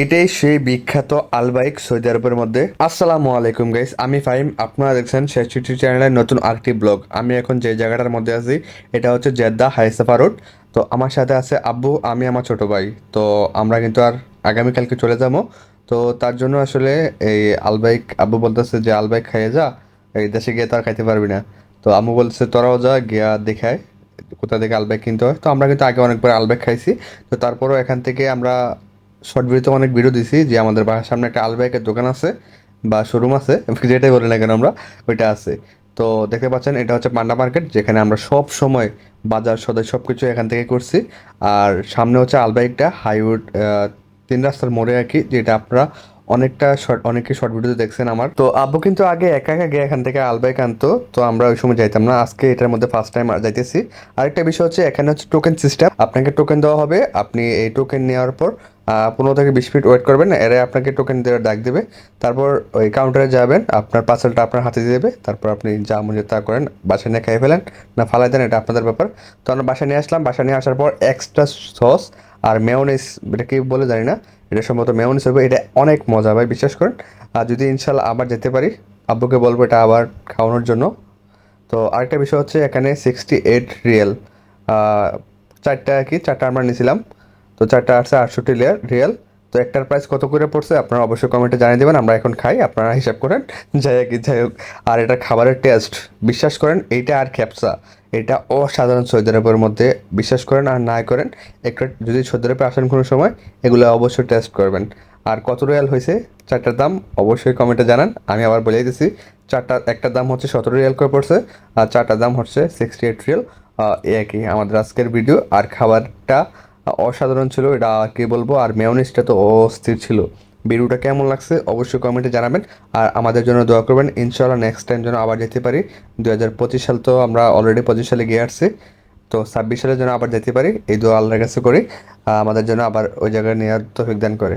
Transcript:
এটাই সেই বিখ্যাত আলবাইক সৌদি আরবের মধ্যে। আসসালামু আলাইকুম গাইস আমি ফাহিম, আপনারা দেখছেন শেষ চিঠি চ্যানেলের নতুন আরেকটি ব্লগ। আমি এখন যে জায়গাটার মধ্যে আছি, এটা হচ্ছে জেদ্দা হাইসাফা রোড। তো আমার সাথে আছে আব্বু, আমি আমার ছোট ভাই। তো আমরা কিন্তু আর আগামীকালকে চলে যাব। তো তার জন্য আসলে এই আলবাইক, আব্বু বলতেছে যে, আলবাইক খাইয়ে যা, এই দেশে গিয়ে তো আর খাইতে পারবি না। তো আম্মু বলছে তোরাও যা, গিয়া দেখায় কোথা থেকে আলবাইক কিনতে হয়? তো আমরা কিন্তু আগে অনেকবার আলব্যাগ খাইছি। তো তারপরও এখান থেকে আমরা শর্ট ভিডিওতে অনেক ভিডিও দিছি, যে আমাদের বাসার সামনে একটা আলব্যাগের দোকান আছে, বা শোরুম আছে, যেটাই বলি না কেন আমরা, ওইটা আছে। তো দেখতে পাচ্ছেন, এটা হচ্ছে পান্ডা মার্কেট, যেখানে আমরা সব সময় বাজার সদাই সব কিছু এখান থেকে করছি। আর সামনে হচ্ছে আলব্যাগটা হাইউড তিন রাস্তার মোড়ে আর কি, যেটা আপনারা অনেকটা শর্ট অনেকে শর্ট ভিডিও দেখছেন আমার। তো আব্বু কিন্তু আগে একা একা গিয়ে এখান থেকে আলবাইক আনতো, তো আমরা ওই সময় যাইতাম না, আজকে এটার মধ্যে ফার্স্ট টাইম যাইতেছি। আরেকটা বিষয় হচ্ছে, এখানে হচ্ছে টোকেন সিস্টেম আপনাকে টোকেন দেওয়া হবে, আপনি এই টোকেন নেওয়ার পর পনেরো থেকে বিশ মিনিট ওয়েট করবেন, এরা আপনাকে টোকেন দেওয়ার ডাক দেবে, তারপর ওই কাউন্টারে যাবেন, আপনার পার্সেলটা আপনার হাতে দিয়ে দেবে, তারপর আপনি যা মনে তা করেন, বাসায় নিয়ে খেয়ে ফেলেন, না ফালাই দেন, এটা আপনাদের ব্যাপার। তো আমরা বাসায় নিয়ে আসলাম, বাসায় নিয়ে আসার পর এক্সট্রা সস আর মেয়নিস এটা কি বলে জানি না, এটা সম্ভবত মেয়নিস হবে, এটা অনেক মজা ভাই, বিশ্বাস করেন। আর যদি ইনশাল্লাহ আবার যেতে পারি, আব্বুকে বলব এটা আবার খাওয়ানোর জন্য। তো আরেকটা বিষয় হচ্ছে এখানে সিক্সটি এইট রিয়েল চারটা কি, চারটা আমরা নিয়েছিলাম। তো চারটা আসছে আটষট্টি রিয়াল, রিয়েল। তো একটার প্রাইস কত করে পড়ছে আপনারা অবশ্যই কমেন্টে জানিয়ে দেবেন, আমরা এখন খাই, আপনারা হিসাব করেন, যাই হোক যাই হোক। আর এটা খাবারের টেস্ট বিশ্বাস করেন, এইটা আর ক্যাপসা। এটা অসাধারণ সৌদি মধ্যে, বিশ্বাস করেন আর না করেন, একটা যদি সৌদি আসেন কোনো সময়, এগুলো অবশ্যই টেস্ট করবেন। আর কত রিয়াল হয়েছে? চারটার দাম অবশ্যই কমেন্টে জানান, আমি আবার বলে দিতেছি চারটা একটার দাম হচ্ছে সতেরো রিয়াল করে পড়ছে, আর চারটার দাম হচ্ছে সিক্সটি এইট রিয়াল আর আমাদের আজকের ভিডিও আর খাবারটা অসাধারণ ছিল, এটা কে বলব? আর মেয়নিসটা তো অস্থির ছিল। ভিডিওটা কেমন লাগছে অবশ্যই কমেন্টে জানাবেন। আর আমাদের জন্য দোয়া করবেন ইনশাল্লাহ নেক্সট টাইম যেন আবার যেতে পারি। দু হাজার পঁচিশ সাল তো আমরা অলরেডি পঁচিশ সালে গিয়ে আসছি। তো ছাব্বিশ সালের যেন আবার যেতে পারি, এই দোয়া আল্লাহর কাছে করি। আমাদের জন্য আবার ওই জায়গায় নেওয়ার তো দান করে।